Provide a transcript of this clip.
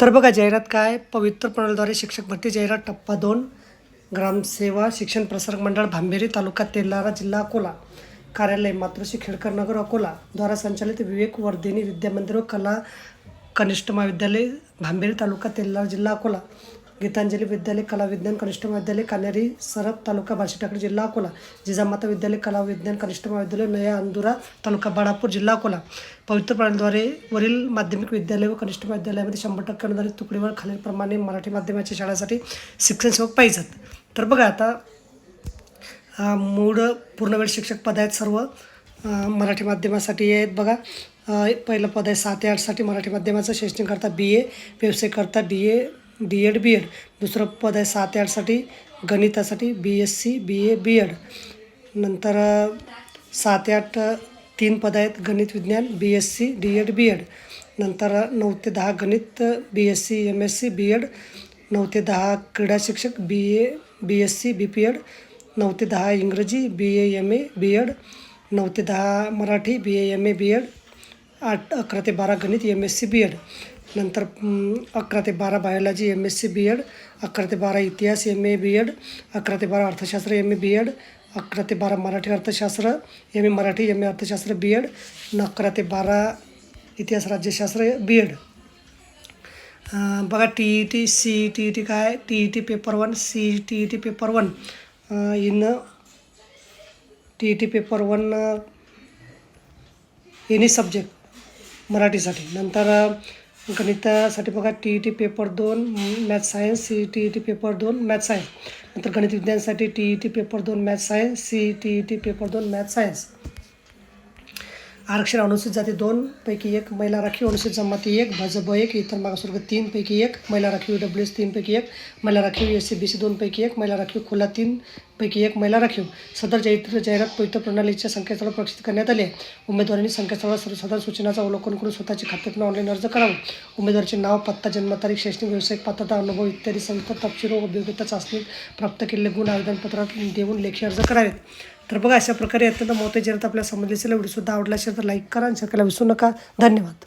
तर बघा जाहिरात काय? पवित्र प्रणालीद्वारे शिक्षक भरती जाहिरात टप्पा दोन. ग्रामसेवा शिक्षण प्रसारक मंडळ भांबेरी तालुका तेलारा जिल्हा अकोला. कार्यालय मातृश्री खेडकर नगर अकोला. द्वारा संचालित विवेक वर्धिनी विद्यामंदिर व कला कनिष्ठ महाविद्यालय भांबेरी तालुका तेलारा जिल्हा अकोला. गीतांजली विद्यालय कला विज्ञान कनिष्ठ महाविद्यालय कानेरी सरप तालुका बार्शीटाकडी जिल्हा अकोला. जिजामाता विद्यालय कला विज्ञान कनिष्ठ महाविद्यालय नया अंदुरा तालुका बाळापूर जिल्हा अकोला. पवित्र प्राणीद्वारे वरील माध्यमिक विद्यालय व कनिष्ठ महाविद्यालयामध्ये शंभर टक्के अनुदानित तुकडीवर खालीलप्रमाणे मराठी माध्यमाच्या शाळेसाठी शिक्षण सेवक पाहिजेत. तर बघा आता मूळ पूर्णवेळ शिक्षक पद आहेत सर्व. मराठी माध्यमासाठी आहेत बघा. पहिलं पद आहे सात ते आठसाठी मराठी माध्यमाचं शैक्षणिककरता B A व्यवसायकरता D A D Ed B Ed दुसरं पद आहे सात आठसाठी गणितासाठी B S C B A B Ed नंतर सात आठ तीन पद आहेत गणित विज्ञान B S C D Ed B Ed नंतर नऊ ते दहा गणित B S C M S C B Ed नऊ ते दहा क्रीडा शिक्षक B A B S C B P Ed नऊ ते दहा इंग्रजी बी A M A B Ed नऊ ते दहा Marathi B A M A B Ed आठ अकरा ते बारा गणित M S C B Ed नंतर अकरा ते बारा biology M S C B Ed अकरा ते बारा इतिहास एम ए बी एड अकरा ते बारा अर्थशास्त्र एम ए बी एड अकरा ते बारा मराठी अर्थशास्त्र M A Marathi M A अर्थशास्त्र बी एड न अकरा ते बारा इतिहास राज्यशास्त्र बी एड बघा T E T C E T E T काय? T E T paper one C E T E T paper one in T E T paper one any subject मराठीसाठी. नंतर गणितासाठी बघा टी ई टी पेपर दोन math science C E T E T paper दोन math science नंतर गणित विज्ञानसाठी T E T paper दोन math science C E T E T paper दोन मॅथ सायन्स आरक्षण अनुसूचित जाती दोन पैकी एक महिला राखीव अनुसूचित जमाती एक भाजप एक इतर मागासवर्ग तीन पैकी एक महिला राखीव डब्ल्यू एस तीनपैकी एक महिला राखीव एस सी बी सी दोनपैकी एक महिला राखीव खुला तीन पैकी एक महिला राखीव. सदर जाहिर जाहिरात पवित्र प्रणालीच्या संकेतस्थळावर प्रक्षित करण्यात आले. उमेदवारांनी संकेतस्थळावर सर्व सदर सूचनाचा अवलोकन करून स्वतःची खात्यातून ऑनलाईन अर्ज करावा. उमेदवाराचे नाव पत्ता जन्मतारीख शैक्षणिक व्यावसायिक पात्रता अनुभव इत्यादी सविस्तर तपशील व उपयोगिता चाचणीत प्राप्त केलेले गुण आवेदनपत्रात देऊन लेखी अर्ज करावेत. तर बघा अशा प्रकारे अत्यंत महत्त्वाची जनता आपल्याला संबंधित असेल व्हिडिओसुद्धा आवडला असेल तर लाईक करा आणि शेअर करायला विसरू नका. धन्यवाद.